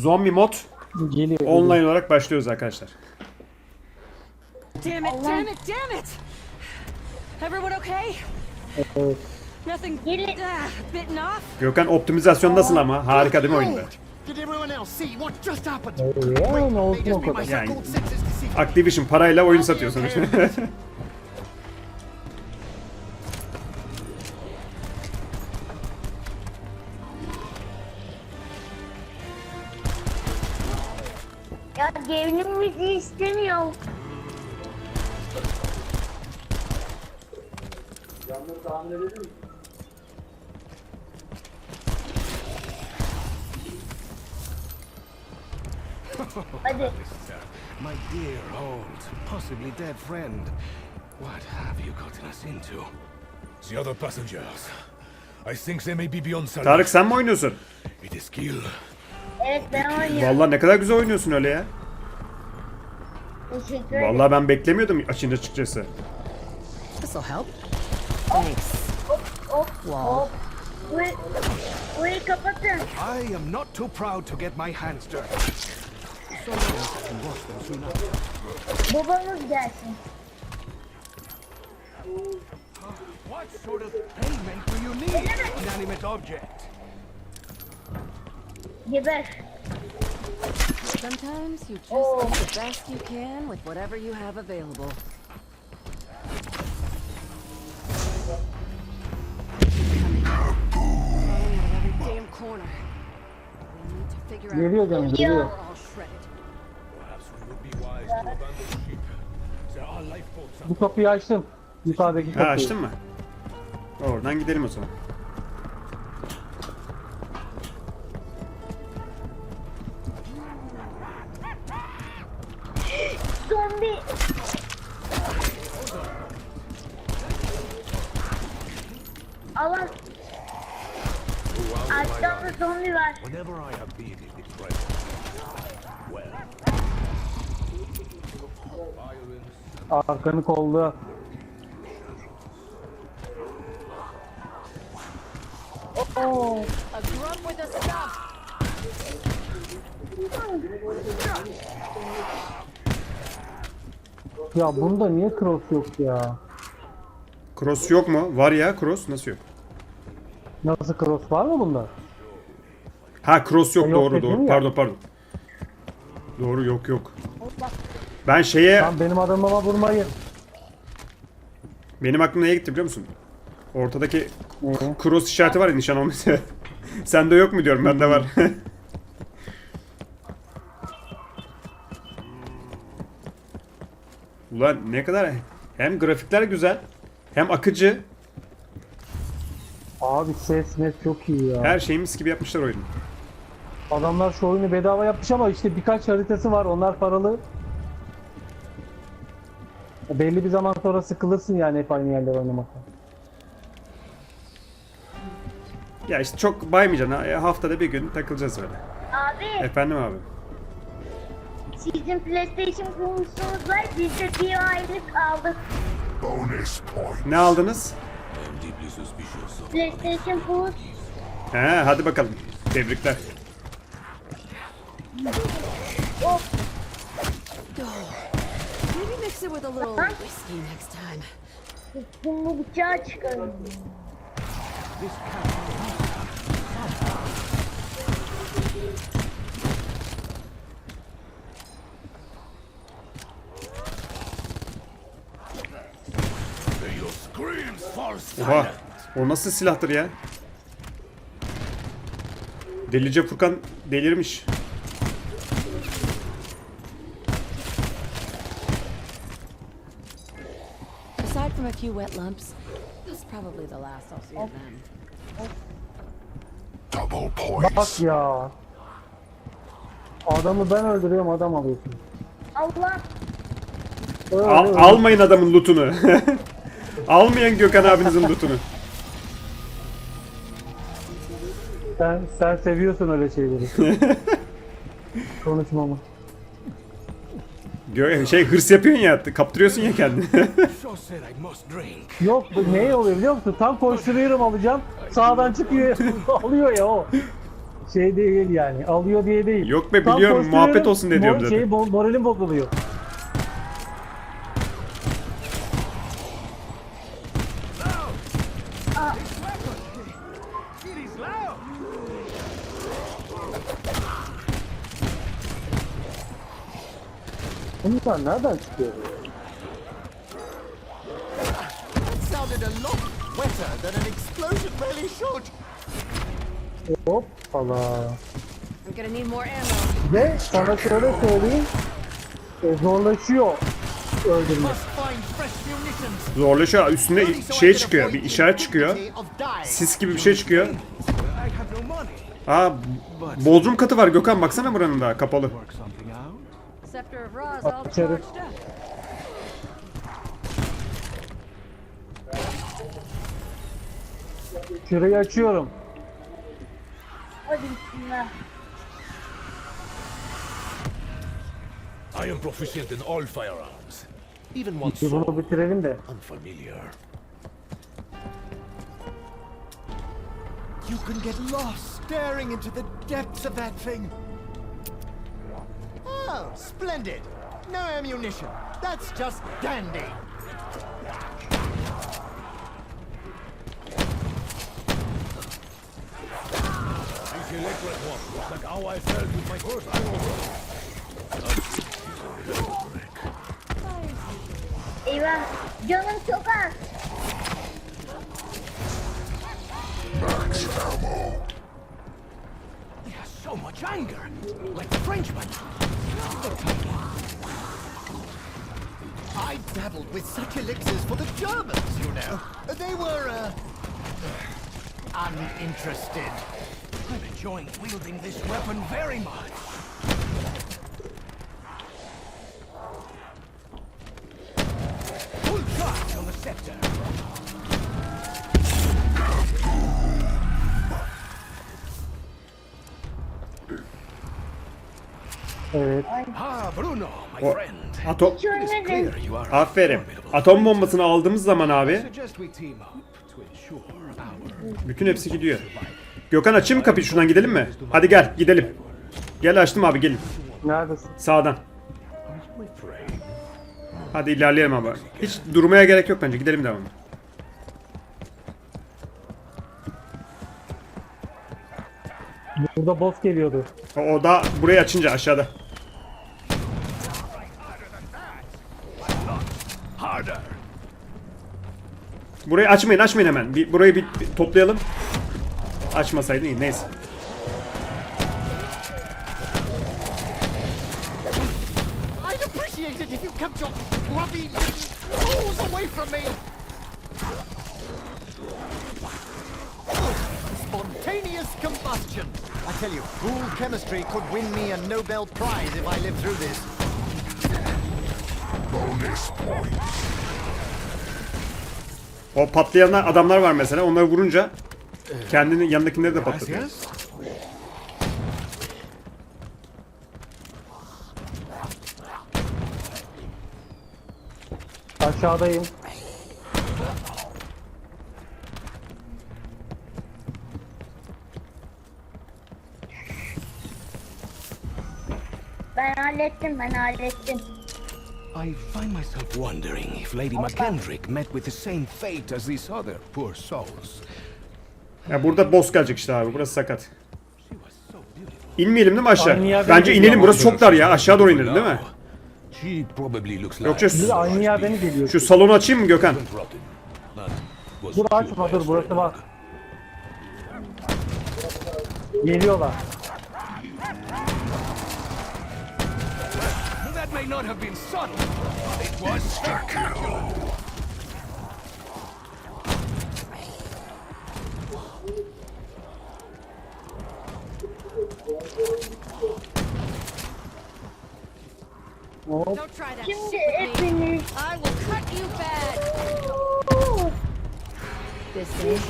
Zombi mod Geliyor. online olarak başlıyoruz arkadaşlar. Damn it, damn it, damn it! Everyone okay? Evet. Nothing uh, bitten off? Gökhan optimizasyon nasıl ama? Harika değil mi oyunda? Did everyone else see what Ya gerilim müziği istemiyorum. Hadi. Uh, my dear old, possibly dead friend. What have you gotten us into? The other passengers. I think they may be beyond salvation. Tarık sen mi oynuyorsun? It is kill. Evet ben oynuyorum. Vallahi ne kadar güzel oynuyorsun öyle ya. Teşekkür ederim. Vallahi ben beklemiyordum açınca açıkçası. This'll help. Thanks. Hop hop. Burayı, burayı kapatın. I am not too proud to get my hands dirty. Someone else can wash them soon after. Babamız gelsin. What sort of payment do you need, inanimate object? Geber. Sometimes you just Oh. do the best you can with whatever you have available. Damn corner. We need to figure out Geliyor canım geliyor. we're all shredded. Perhaps we would be wise to abandon the ship. There are lifeboats Bu kapıyı açtım. Yukarıdaki kapıyı. Ha açtın mı? Oradan gidelim o zaman. Allah. Arkamda zombi var. Whenever I have been in this place. Well. Arkanı kolluğa. Oo. A grub with a stuff. Ya bunda niye cross yok ya? Cross yok mu? Var ya cross nasıl yok? Nasıl cross var mı bunda? Ha cross yok Yok doğru dedin doğru. ya. Pardon pardon. Doğru yok yok. Ben şeye Lan benim adamıma vurmayın. benim aklım neye gitti biliyor musun? Ortadaki Neye? cross işareti var ya nişan olması. Sende yok mu diyorum bende var. Ulan ne kadar hem grafikler güzel hem akıcı Abi ses net çok iyi ya. her şeyi mis gibi yapmışlar oyunu. Adamlar şu oyunu bedava yapmış ama işte birkaç haritası var. Onlar paralı. Belli bir zaman sonra sıkılırsın yani hep aynı yerler oynamaktan. Ya işte çok baymayacaksın ha. Haftada bir gün takılacağız öyle. Abi Efendim abi. sizin PlayStation kurmuşsunuz var. Biz de bir aylık aldık. Bonus point. Ne aldınız? PlayStation Plus. He hadi bakalım. Tebrikler. Maybe mix it with a little whiskey next time. Bu bıçağı çıkarın. Oha. O nasıl silahtır ya? Delice Furkan delirmiş. Aside from a few wet lumps, that's probably the last I'll see of them. Double points. Bak ya. Adamı ben öldürüyorum adam alıyorsun. Allah. Al- almayın adamın lootunu. Almayın Gökhan abinizin lootunu. Sen, sen seviyorsun öyle şeyleri. Konuşmamı. Gö- şey hırs yapıyorsun ya, kaptırıyorsun ya kendini. Yok bu ne oluyor biliyor musun? Tam koşturuyorum alacağım. Sağdan çıkıyor alıyor ya o. Şey değil yani. Alıyor diye değil. Yok be, Tam biliyorum, kostümü- muhabbet olsun diye diyorum mor- zaten. Şey, bo- moralim bozuluyor. It is loud! Bunlar nereden çıkıyor? That sounded a lot wetter than an explosion really should. Hop hala. I'm gonna need more ammo. Ve sana şöyle söyleyeyim. e, zorlaşıyor öldürmek. Zorlaşıyor. Üstünde şey çıkıyor. Bir işaret çıkıyor. Sis gibi bir şey çıkıyor. Aa Bodrum katı var Gökhan baksana buranın da kapalı. Scepter of Ra's all charged up. Şurayı açıyorum. Hadi bismillah. I am proficient in all firearms. Even one Bir bunu so bitirelim de. unfamiliar. You can get lost staring into the depths of that thing. Oh, splendid. No ammunition. That's just dandy. This electric one like how I felt with my first Eyvah. Canım çok az. So much anger, like the Frenchman. I dabbled with such elixirs for the Germans, you know. They were, uh, uninterested. I'm enjoying wielding this weapon very much. Evet. Ah, Bruno, my O friend. atom clear you are Aferin. formidable. Atom bombasını aldığımız zaman abi suggest we team up to ensure our bütün hepsi gidiyor. Gökhan açayım mı kapıyı şuradan gidelim mi? Hadi gel gidelim. Gel açtım abi gelin. Neredesin? Sağdan. Hadi ilerleyelim abi. Hiç durmaya gerek yok bence gidelim devam. Burada boss geliyordu. O, da burayı açınca aşağıda. Burayı açmayın açmayın hemen. Bir, burayı bir, bir toplayalım. Açmasaydın iyi neyse. I'd appreciate it if you kept your grubby paws away from me. Spontaneous combustion. I tell you, cool chemistry could win me a Nobel Prize if I live through this. O patlayanlar adamlar var mesela. Onları vurunca kendini yanındakileri de patlatıyor. Aşağıdayım. Ben hallettim ben hallettim. I find myself wondering if Lady McKendrick met with the same fate as these other poor souls. Ya burada boss gelecek işte abi. Burası sakat. İnmeyelim değil mi aşağı? Bence inelim. Burası çok dar ya. Aşağı doğru inelim değil mi? Yoksa Biz de aynı yerden geliyor. şu salonu açayım mı Gökhan? Dur açma dur burası var. Geliyorlar. May not have been subtle. It was spectacular. Don't try that shit with me. I will cut you bad. This day,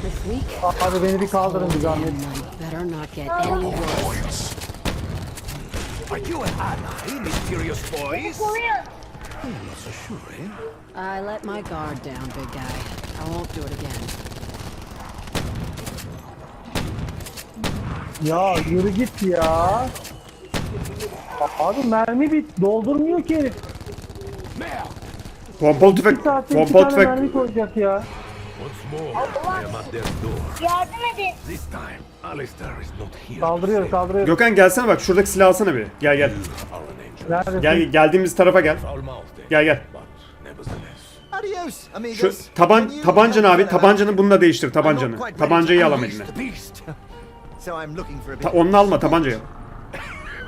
this week, Abi beni bir kaldırın bir zahmet. better not get oh. any worse. Are you an ally, mysterious boys? koruyor. I'm not so sure, eh? I let my guard down, big guy. I won't do it again. Ya yürü git ya. Abi mermi bit doldurmuyor ki herif. Pompalı Bir tüfek. saatte iki Pompalı tane tüfek. mermi koyacak ya. Once more, I am at their door. Yardım edin. This time, Alistair is not here. Kaldırıyor kaldırıyor. Gökhan gelsene bak şuradaki silahı alsana bir. Gel gel. Gel geldiğimiz tarafa gel. Gel gel. Şu taban tabancanı abi tabancanı bununla değiştir tabancanı. Tabancayı to al ama unleash eline. Ta- of onu alma tabancayı.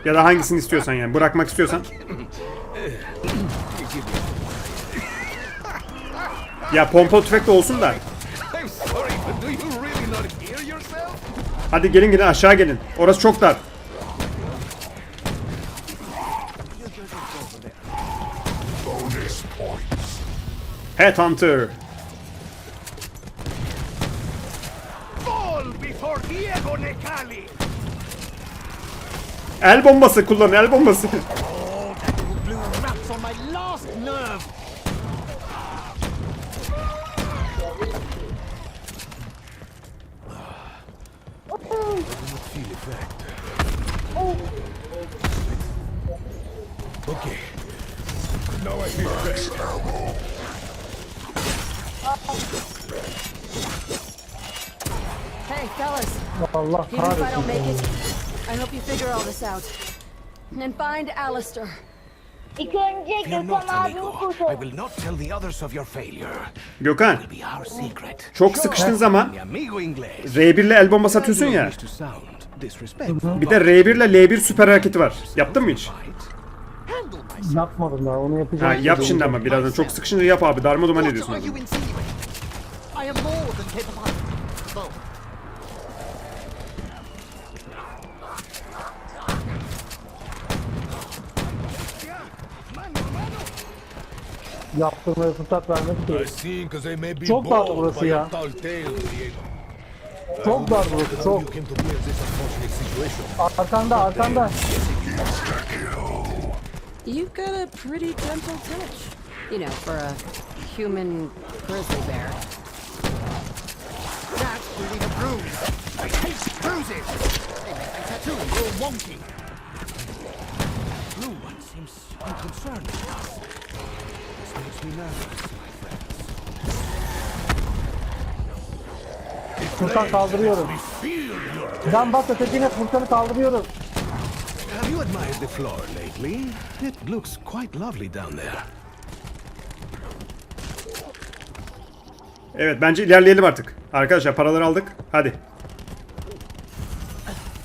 Ya da hangisini istiyorsan yani bırakmak istiyorsan. Ya pompalı tüfek de olsun da. I'm sorry, but do you really not hear yourself? Hadi gelin gelin aşağı gelin. Orası çok dar. Headhunter. Fall before Diego Necali! El bombası kullan el bombası. Effect. Okay. Now I feel better. Hey, fellas. Allah Even if I don't make it, I hope you figure all this out. And find Alistair. Fear not, amigo. I will not tell the others of your failure. Gökhan It'll be our secret. çok sıkıştığın zaman Mi amigo inglés. R1 ile el bombası atıyorsun ya. Bir de R1 ile L1 süper hareketi var. Yaptın mı hiç? Yapmadım daha onu yapacağım. Ha, yap şimdi ama birazdan çok sıkışınca yap abi darma duman ediyorsun are adamı. you insinuating? I am more than capable. Well, Yaptırmaya fırsat vermek değil. Çok dar bored burası ya. Çok dar burası çok. You came to be in this unfortunate situation. Arkanda arkanda. You've got a pretty gentle touch. You know, for a human grizzly bear. that will leave a bruise. I hate bruises. They make my tattoo grow wonky. Blue one seems unconcerned. This makes me nervous, Furkan kaldırıyorum. Can bas ötekine Furkan'ı kaldırıyorum. Have you admired the floor lately? It looks quite lovely down there. Evet bence ilerleyelim artık. Arkadaşlar paraları aldık. Hadi.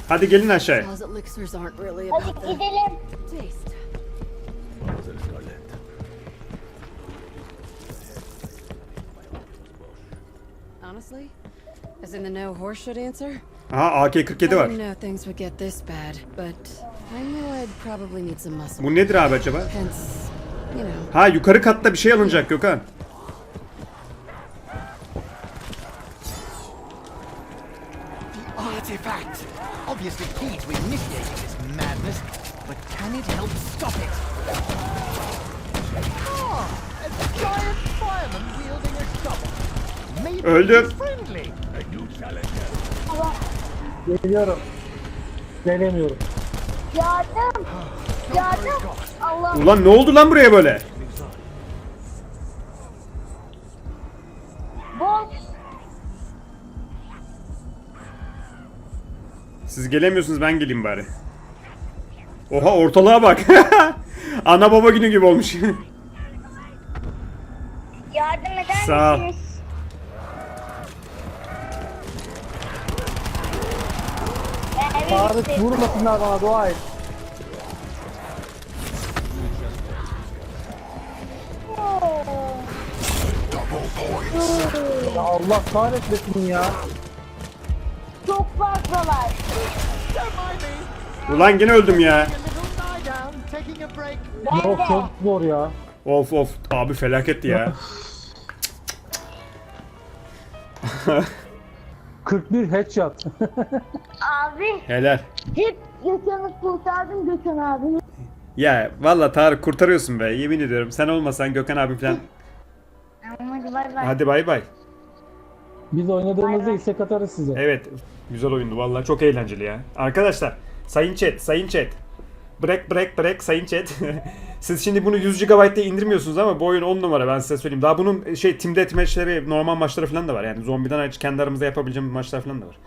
Hadi gelin aşağıya. Hadi gidelim. Honestly? As in the no horseshit answer? Aha AK-47 I var. didn't know things would get this bad, but I knew I'd probably need some muscle. Bu nedir abi acaba? Hence, you know, Ha yukarı katta bir şey alınacak Gökhan. Artifact! Obviously key to initiating this madness, but can it help stop it? Ah! A giant fireman wielding a shovel. Öldüm. Geliyorum. Gelemiyorum. Yardım. Yardım. Allah. Ulan ne oldu lan buraya böyle? Siz gelemiyorsunuz ben geleyim bari. Oha ortalığa bak. Ana baba günü gibi olmuş. Yardım eder Sağ ol. misiniz? Ben eve Tarık vurmasınlar bana dua et. Ya Allah kahretmesin ya. Çok fazlalar. Ulan gene öldüm ya. Ben Yok çok zor ya. Of of abi felaketti ya. 41 headshot. Abi Helal. hep Gökhan'ı kurtardım Gökhan abi. Ya valla Tarık kurtarıyorsun be yemin ediyorum. Sen olmasan Gökhan abim falan. Hadi bay bay. Hadi bay bay. Biz oynadığımızda istek atarız size. Evet. Güzel oyundu vallahi çok eğlenceli ya. Arkadaşlar sayın chat sayın chat. Break break break sayın chat. Siz şimdi bunu 100 GB'de indirmiyorsunuz ama bu oyun 10 numara ben size söyleyeyim. Daha bunun şey team deathmatch'leri normal maçları falan da var. Yani zombiden hariç kendi aramızda yapabileceğimiz maçlar falan da var.